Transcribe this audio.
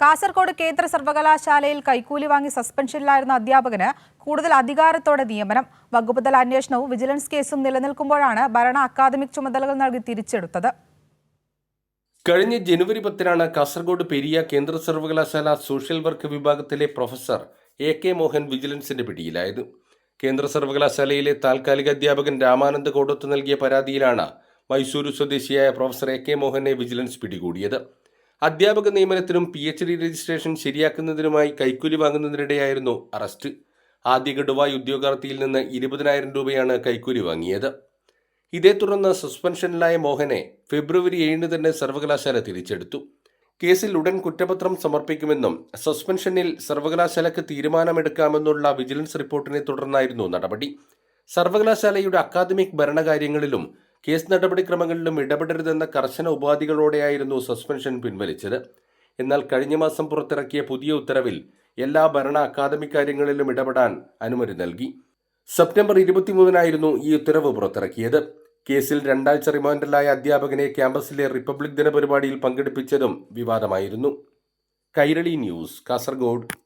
കാസർഗോഡ് കേന്ദ്ര സർവകലാശാലയിൽ കൈക്കൂലി വാങ്ങി സസ്പെൻഷനിലായിരുന്ന അധ്യാപകന് കൂടുതൽ അധികാരത്തോടെ നിയമനം. വകുപ്പ് തല അന്വേഷണവും വിജിലൻസ് കേസും നിലനിൽക്കുമ്പോഴാണ് ഭരണ അക്കാദമിക് ചുമതലകൾ നൽകി തിരിച്ചെടുത്തത്. കഴിഞ്ഞ ജനുവരി പത്തിനാണ് കാസർഗോഡ് പെരിയ കേന്ദ്ര സർവകലാശാല സോഷ്യൽ വർക്ക് വിഭാഗത്തിലെ പ്രൊഫസർ എ കെ മോഹൻ വിജിലൻസിന്റെ പിടിയിലായത്. കേന്ദ്ര സർവകലാശാലയിലെ താൽക്കാലിക അധ്യാപകൻ രാമാനന്ദ് കോടത്ത് നൽകിയ പരാതിയിലാണ് മൈസൂരു സ്വദേശിയായ പ്രൊഫസർ എ കെ മോഹനെ വിജിലൻസ് പിടികൂടിയത്. അധ്യാപക നിയമനത്തിനും പി എച്ച് ഡി രജിസ്ട്രേഷൻ ശരിയാക്കുന്നതിനുമായി കൈക്കൂലി വാങ്ങുന്നതിനിടെയായിരുന്നു അറസ്റ്റ്. ആദ്യ ഗഡുവായി ഉദ്യോഗാർത്ഥിയിൽ നിന്ന് ഇരുപതിനായിരം രൂപയാണ് കൈക്കൂലി വാങ്ങിയത്. ഇതേ തുടർന്ന് സസ്പെൻഷനിലായ മോഹനെ ഫെബ്രുവരി ഏഴിന് തന്നെ സർവകലാശാല തിരിച്ചെടുത്തു. കേസിൽ ഉടൻ കുറ്റപത്രം സമർപ്പിക്കുമെന്നും സസ്പെൻഷനിൽ സർവകലാശാലയ്ക്ക് തീരുമാനമെടുക്കാമെന്നുള്ള വിജിലൻസ് റിപ്പോർട്ടിനെ തുടർന്നായിരുന്നു നടപടി. സർവകലാശാലയുടെ അക്കാദമിക് ഭരണകാര്യങ്ങളിലും കേസ് നടപടിക്രമങ്ങളിലും ഇടപെടരുതെന്ന കർശന ഉപാധികളോടെയായിരുന്നു സസ്പെൻഷൻ പിൻവലിച്ചത്. എന്നാൽ കഴിഞ്ഞ മാസം പുറത്തിറക്കിയ പുതിയ ഉത്തരവിൽ എല്ലാ ഭരണ അക്കാദമി കാര്യങ്ങളിലും ഇടപെടാൻ അനുമതി നൽകി. സെപ്റ്റംബർ ഇരുപത്തിമൂന്നിനായിരുന്നു ഈ ഉത്തരവ് പുറത്തിറക്കിയത്. കേസിൽ രണ്ടാഴ്ച റിമാൻഡിലായ അധ്യാപകനെ ക്യാമ്പസിലെ റിപ്പബ്ലിക് ദിന പരിപാടിയിൽ പങ്കെടുപ്പിച്ചതും വിവാദമായിരുന്നു. കൈരളി ന്യൂസ് കാസർഗോഡ്.